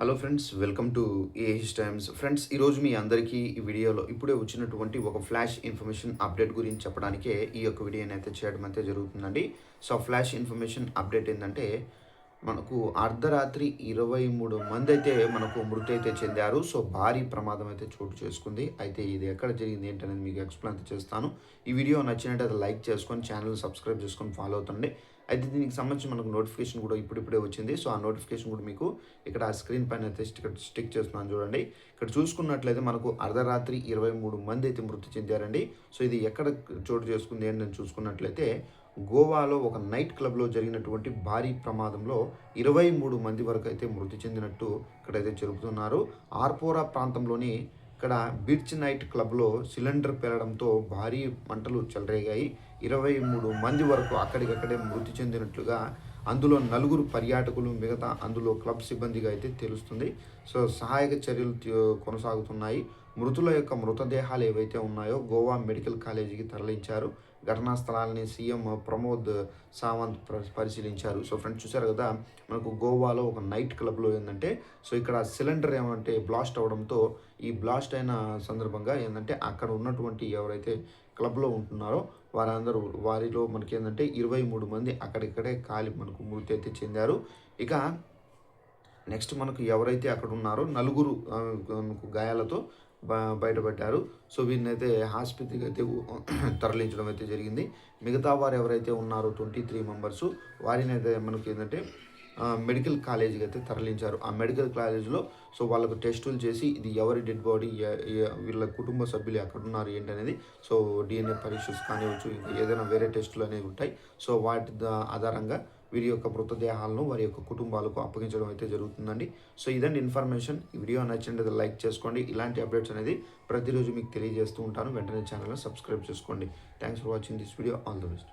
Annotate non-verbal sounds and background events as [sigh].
Hello friends welcome to AH times friends ఈరోజు మీ అందరికీ ఈ వీడియోలో ఇప్పుడే వచ్చినటువంటి ఒక ఫ్లాష్ ఇన్ఫర్మేషన్ అప్డేట్ గురించి చెప్పడానికే ఈ యొక్క వీడియోని అయితే చేయడం అయితే జరుగుతుందండి. సో ఫ్లాష్ ఇన్ఫర్మేషన్ అప్డేట్ ఏంటంటే మనకు అర్ధరాత్రి ఇరవై మూడు మంది అయితే మనకు మృతి అయితే చెందారు. సో భారీ ప్రమాదం అయితే చోటు చేసుకుంది. అయితే ఇది ఎక్కడ జరిగింది ఏంటనేది మీకు ఎక్స్ప్లెయిన్ చేస్తాను. ఈ వీడియో నచ్చినట్టయితే లైక్ చేసుకొని ఛానల్ సబ్స్క్రైబ్ చేసుకొని ఫాలో అవుతుండే అయితే దీనికి సంబంధించి మనకు నోటిఫికేషన్ కూడా ఇప్పుడిప్పుడే వచ్చింది. సో ఆ నోటిఫికేషన్ కూడా మీకు ఇక్కడ ఆ స్క్రీన్ పైన అయితే స్టిక్ స్టిక్ చేస్తున్నాను చూడండి. ఇక్కడ చూసుకున్నట్లయితే మనకు అర్ధరాత్రి ఇరవై మూడు మంది అయితే మృతి చెందారండి. సో ఇది ఎక్కడ చోటు చేసుకుంది ఏంటని చూసుకున్నట్లయితే గోవాలో ఒక నైట్ క్లబ్లో జరిగినటువంటి భారీ ప్రమాదంలో ఇరవై మూడు మంది వరకు అయితే మృతి చెందినట్టు ఇక్కడైతే చెబుతున్నారు. ఆర్పోరా ప్రాంతంలోని ఇక్కడ బీచ్ నైట్ క్లబ్లో సిలిండర్ పేలడంతో భారీ మంటలు చెలరేగాయి. ఇరవై మూడు మంది వరకు అక్కడికక్కడే మృతి చెందినట్లుగా అందులో నలుగురు పర్యాటకులు మిగతా అందులో క్లబ్ సిబ్బందిగా అయితే తెలుస్తుంది. సో సహాయక చర్యలు కొనసాగుతున్నాయి. మృతుల యొక్క మృతదేహాలు ఏవైతే ఉన్నాయో గోవా మెడికల్ కాలేజీకి తరలించారు. ఘటనా స్థలాలని సీఎం ప్రమోద్ సావంత్ పరిశీలించారు. సో ఫ్రెండ్స్ చూసారు కదా మనకు గోవాలో ఒక నైట్ క్లబ్లో ఏంటంటే సో ఇక్కడ సిలిండర్ ఏమంటే బ్లాస్ట్ అవడంతో ఈ బ్లాస్ట్ అయిన సందర్భంగా ఏంటంటే అక్కడ ఉన్నటువంటి ఎవరైతే క్లబ్లో ఉంటున్నారో వారందరూ వారిలో మనకి ఏంటంటే ఇరవై మూడు మంది అక్కడిక్కడే కాలి మనకు మృతి అయితే చెందారు. ఇక నెక్స్ట్ మనకు ఎవరైతే అక్కడ ఉన్నారో నలుగురు గాయాలతో బయటపెట్టారు బయటపడ్డారు. సో వీరిని అయితే ఆసుపత్రికి అయితే [clears throat] తరలించడం అయితే జరిగింది. మిగతా వారు ఎవరైతే ఉన్నారో ట్వంటీ త్రీ మెంబర్స్ వారిని అయితే మనకి ఏంటంటే మెడికల్ కాలేజీకి అయితే తరలించారు. ఆ మెడికల్ కాలేజీలో సో వాళ్ళకు టెస్టులు చేసి ఇది ఎవరి డెడ్ బాడీ వీళ్ళ కుటుంబ సభ్యులు ఎక్కడ ఉన్నారు ఏంటి అనేది సో డిఎన్ఏ పరీక్షలు కానివచ్చు ఇంకా ఏదైనా వేరే టెస్టులు అనేవి ఉంటాయి. సో వాటి ఆధారంగా వీరి యొక్క మృతదేహాలను వారి యొక్క కుటుంబాలకు అప్పగించడం అయితే జరుగుతుందండి. సో ఇదండి ఇన్ఫర్మేషన్. ఈ వీడియో నచ్చినట్లయితే లైక్ చేసుకోండి. ఇలాంటి అప్డేట్స్ అనేది ప్రతిరోజు మీకు తెలియజేస్తూ ఉంటాను. వెంటనే ఛానల్ని సబ్స్క్రైబ్ చేసుకోండి. Thanks for watching this video. All the best.